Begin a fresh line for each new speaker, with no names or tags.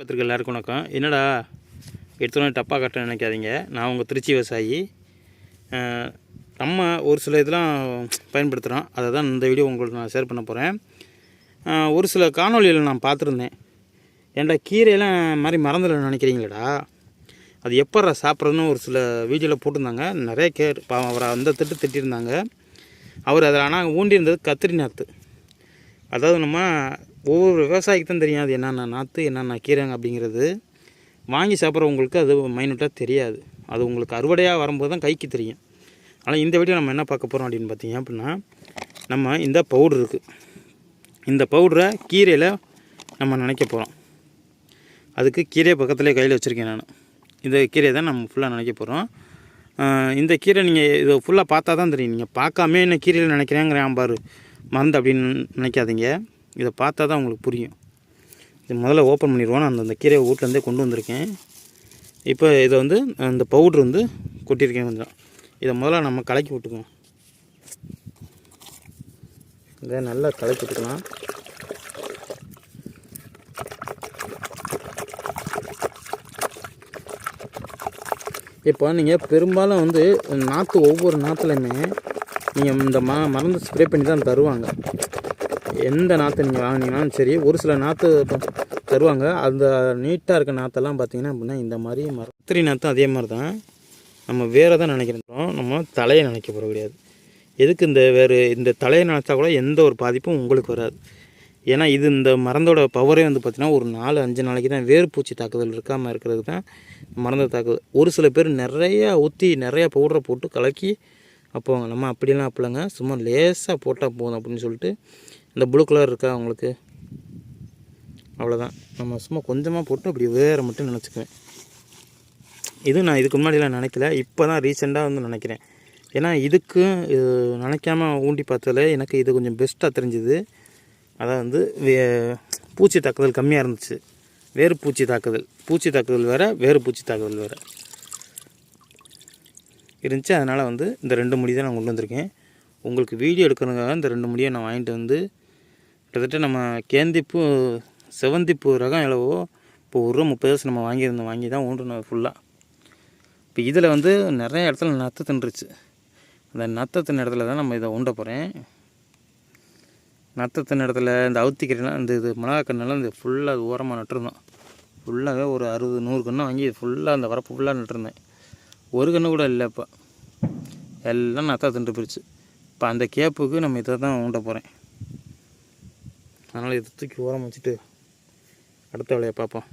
பத்திரிக்கை எல்லாருக்கும் வணக்கம். என்னடா எடுத்தோன்னே டப்பா கட்ட நினைக்காதீங்க. நான் உங்கள் திருச்சி விவசாயி. நம்ம ஒரு சில இதெல்லாம் பயன்படுத்துகிறோம் அதை தான் இந்த வீடியோ உங்களுக்கு நான் ஷேர் பண்ண போகிறேன் ஒரு சில காணொலியில் நான் பார்த்துருந்தேன். ஏன்டா கீரையெல்லாம் மாதிரி மறந்துடல நினைக்கிறீங்களேடா. அது எப்பட்றா சாப்பிட்றதுன்னு ஒரு சில வீடியோவில் போட்டிருந்தாங்க. நிறைய கேர் பாவம் அவரை அந்த திட்டு திட்டிருந்தாங்க அவர் அதில் ஆனால் ஊண்டியிருந்தது கத்திரி நாற்று அதாவது நம்ம ஒவ்வொரு விவசாயிக்கு தான் தெரியும் அது என்னென்ன நாற்று என்னென்ன கீரைங்க அப்படிங்கிறது. வாங்கி சாப்பிட்றவங்களுக்கு அது மைனூட்டாக தெரியாது. அது உங்களுக்கு அறுவடையாக வரும்போது தான் கைக்கு தெரியும். ஆனால் இந்த வீடியோ நம்ம என்ன பார்க்க போகிறோம் அப்படின்னு பார்த்தீங்க அப்படின்னா நம்ம இந்த பவுடர் இருக்குது இந்த பவுடரை கீரையில் நம்ம நினைக்க போகிறோம் அதுக்கு கீரையை பக்கத்துலேயே கையில் வச்சுருக்கேன் நான். இந்த கீரையை தான் நம்ம ஃபுல்லாக நினைக்க போகிறோம் இந்த கீரை நீங்கள் இதை ஃபுல்லாக பார்த்தா தான் தெரியும். நீங்கள் பார்க்காம என்ன கீரையில் நினைக்கிறேங்கிறேன் பாரு. மருந்து அப்படின்னு நினைக்காதீங்க. இதை பார்த்தா தான் உங்களுக்கு புரியும். இது முதல்ல ஓப்பன் பண்ணிடுவோம். நான் அந்த கீரையை வீட்டிலேருந்தே கொண்டு வந்திருக்கேன். இப்போ இதை வந்து அந்த பவுட்ரு வந்து கொட்டியிருக்கேன் கொஞ்சம். இதை முதல்ல நம்ம கலக்கி விட்டுக்குவோம். இதை நல்லா கலக்கி விட்டுக்கலாம். இப்போ நீங்கள் பெரும்பாலும் வந்து நாற்று ஒவ்வொரு நாற்றுலையுமே நீங்கள் இந்த ம மருந்து ஸ்ப்ரே பண்ணி தான் தருவாங்க. எந்த நாற்று நீங்கள் வாங்கினீங்கனாலும் சரி ஒரு சில நாற்று தருவாங்க. அந்த நீட்டாக இருக்க நாற்றெல்லாம் பார்த்தீங்கன்னா அப்படின்னா இந்த மாதிரி மரத்திரி நாற்று அதே மாதிரி தான் நம்ம வேறு தான் நினைக்கிறோம் நம்ம தலையை நினைக்க போகிற கிடையாது. எதுக்கு இந்த வேறு இந்த தலையை நினச்சா கூட எந்த ஒரு பாதிப்பும் உங்களுக்கு வராது. ஏன்னா இது இந்த மருந்தோட பவரே வந்து பார்த்திங்கன்னா ஒரு நாலு அஞ்சு நாளைக்கு தான் வேர்பூச்சி தாக்குதல் இருக்காமல் இருக்கிறது தான் மருந்து தாக்குதல். ஒரு சில பேர் நிறையா ஊற்றி நிறையா பவுடரை போட்டு கலக்கி அப்போ நம்ம அப்படிலாம் அப்படிலங்க சும்மா லேசாக போட்டால் போதும் அப்படின்னு சொல்லிட்டு இந்த ப்ளூ கலர் இருக்கா உங்களுக்கு? அவ்வளோதான் நம்ம சும்மா கொஞ்சமாக போட்டு அப்படி வேறு மட்டும் நினச்சிக்குவேன். இது நான் இதுக்கு முன்னாடிலாம் நினைக்கல. இப்போ தான் ரீசெண்டாக வந்து நினைக்கிறேன். ஏன்னா இதுக்கு நினைக்காம ஊண்டி பார்த்ததில் எனக்கு இது கொஞ்சம் பெஸ்ட்டாக தெரிஞ்சுது. அதான் வந்து வே- பூச்சி தாக்குதல் கம்மியாக இருந்துச்சு. வேறு பூச்சி தாக்குதல். பூச்சி தாக்குதல் வேறு வேறு பூச்சி தாக்குதல் வேறு. இருந்துச்சு. அதனால் வந்து இந்த ரெண்டு முடி தான் நான் கொண்டு வந்திருக்கேன். உங்களுக்கு வீடியோ எடுக்கிறதுக்காக இந்த ரெண்டு முடியை நான் வாங்கிட்டு வந்து கிட்டத்தட்ட நம்ம கேந்திப்பூ செவந்திப்பூ ரகம் எவ்வளவோ இப்போ ஒரு ரூபா முப்பது வருஷம் நம்ம வாங்கியிருந்தோம். வாங்கி தான் ஊன்றணும் ஃபுல்லாக இப்போ இதில் வந்து நிறைய இடத்துல நத்து தின்றுச்சு. அந்த நத்தை தின்ன இடத்துல தான் நம்ம இதை ஊண்ட போகிறேன் நத்தை தின்ன இடத்துல இந்த அவுத்திக்கிறேன்னா இந்த இது மிளகா கண்ணெல்லாம் இந்த ஃபுல்லாக அது ஓரமாக நட்டுருந்தோம். ஃபுல்லாகவே ஒரு அறுபது நூறு கன்று வாங்கி ஃபுல்லாக அந்த வரப்பு ஃபுல்லாக நட்டுருந்தேன். ஒரு கன்று கூட இல்லை இப்போ. எல்லாம் நத்தா தின்று போயிடுச்சு. இப்போ அந்த கேப்புக்கு நம்ம இதை தான் ஊண்ட போகிறேன் அதனால் இதை தூக்கி ஓரம் வச்சுட்டு அடுத்த வேலையை பார்ப்போம்.